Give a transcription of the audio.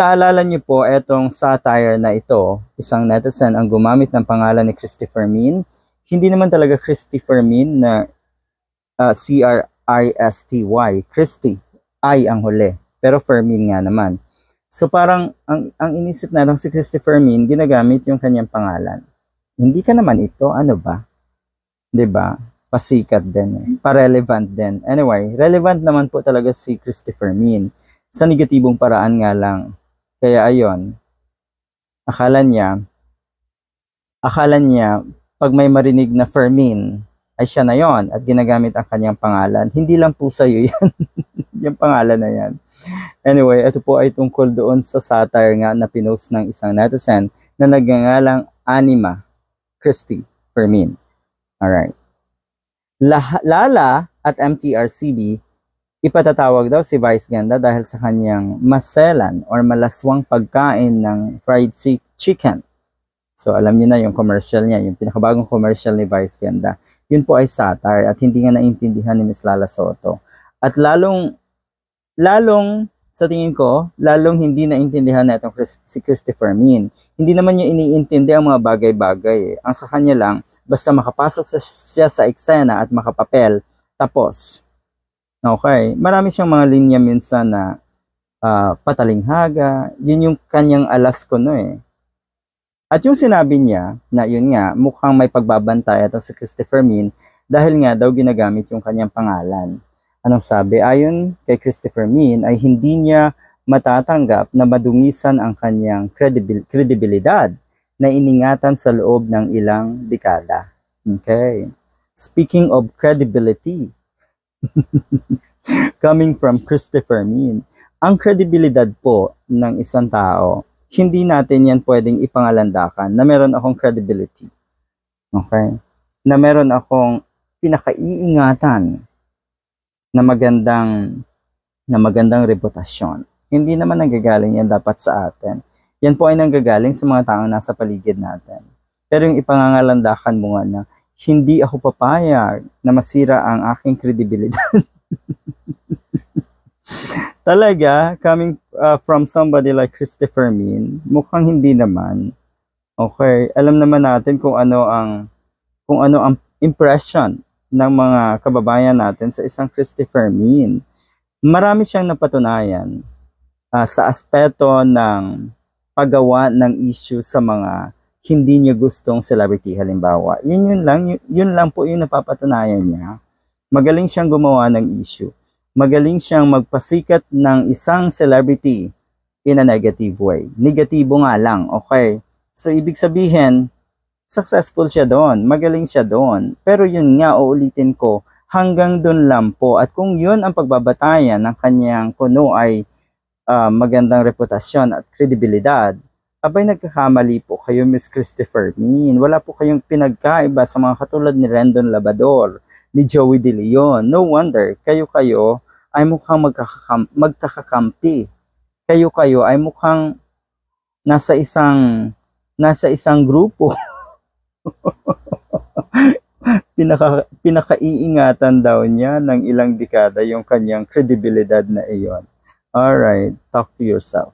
naalala niyo po, etong satire na ito, isang netizen ang gumamit ng pangalan ni Christopher Min. Hindi naman talaga Christopher Min na uh, C-R-I-S-T-Y. Christy, I ang huli. Pero Fermin nga naman. So parang ang, ang inisip na lang si Christopher Min, ginagamit yung kanyang pangalan. Hindi ka naman ito, ano ba? 'Di ba? Pasikat din eh. Pa-relevant din. Anyway, relevant naman po talaga si Christopher Min. Sa negatibong paraan nga lang. Kaya ayon, akala niya, akala niya, pag may marinig na Fermin, ay siya na yon at ginagamit ang kanyang pangalan. Hindi lang po sa'yo yan. yung pangalan na yan. Anyway, ito po ay tungkol doon sa satire nga na pinost ng isang netizen na nagngangalang Anima Christy Fermin. Alright. Lala at MTRCB, ipatatawag daw si Vice Ganda dahil sa kanyang maselan or malaswang pagkain ng fried chi- chicken. So alam niyo na yung commercial niya, yung pinakabagong commercial ni Vice Ganda. Yun po ay satire at hindi nga naintindihan ni Miss Lala Soto. At lalong, lalong, sa tingin ko, lalong hindi naintindihan na itong Chris, si Christopher Min. Hindi naman niya iniintindi ang mga bagay-bagay. eh. Ang sa kanya lang, basta makapasok sa, siya sa eksena at makapapel, tapos. Okay. Marami siyang mga linya minsan na ah, patalinghaga. Yun yung kanyang alas ko no eh. At yung sinabi niya na yun nga, mukhang may pagbabantay ito si Christopher Min dahil nga daw ginagamit yung kanyang pangalan. Anong sabi? Ayon kay Christopher Min ay hindi niya matatanggap na madumisan ang kanyang credibil- kredibilidad na iningatan sa loob ng ilang dekada. Okay. Speaking of credibility, coming from Christopher Min, ang kredibilidad po ng isang tao, hindi natin yan pwedeng ipangalandakan na meron akong credibility. Okay? Na meron akong pinakaiingatan na magandang na magandang reputasyon. Hindi naman nanggagaling yan dapat sa atin. Yan po ay nanggagaling sa mga taong nasa paligid natin. Pero yung ipangangalandakan mo nga na hindi ako papayag na masira ang aking kredibilidad. Talaga, coming uh, from somebody like Christopher Min, mukhang hindi naman. Okay, alam naman natin kung ano ang kung ano ang impression ng mga kababayan natin sa isang Christopher Min. Marami siyang napatunayan ah, sa aspeto ng paggawa ng issue sa mga hindi niya gustong celebrity halimbawa. Yun yun lang, yun, yun lang po yung napapatunayan niya. Magaling siyang gumawa ng issue. Magaling siyang magpasikat ng isang celebrity in a negative way. Negatibo nga lang, okay? So, ibig sabihin, successful siya doon, magaling siya doon. Pero yun nga, uulitin ko, hanggang doon lang po. At kung yun ang pagbabatayan ng kanyang kuno ay ah, magandang reputasyon at kredibilidad, abay nagkakamali po kayo, Miss Christopher Min. Wala po kayong pinagkaiba sa mga katulad ni Rendon Labador, ni Joey De Leon. No wonder, kayo-kayo ay mukhang magkakakam- magkakakampi. Kayo-kayo ay mukhang nasa isang nasa isang grupo. Pinaka, pinakaiingatan daw niya ng ilang dekada yung kanyang kredibilidad na iyon. Alright, talk to yourself.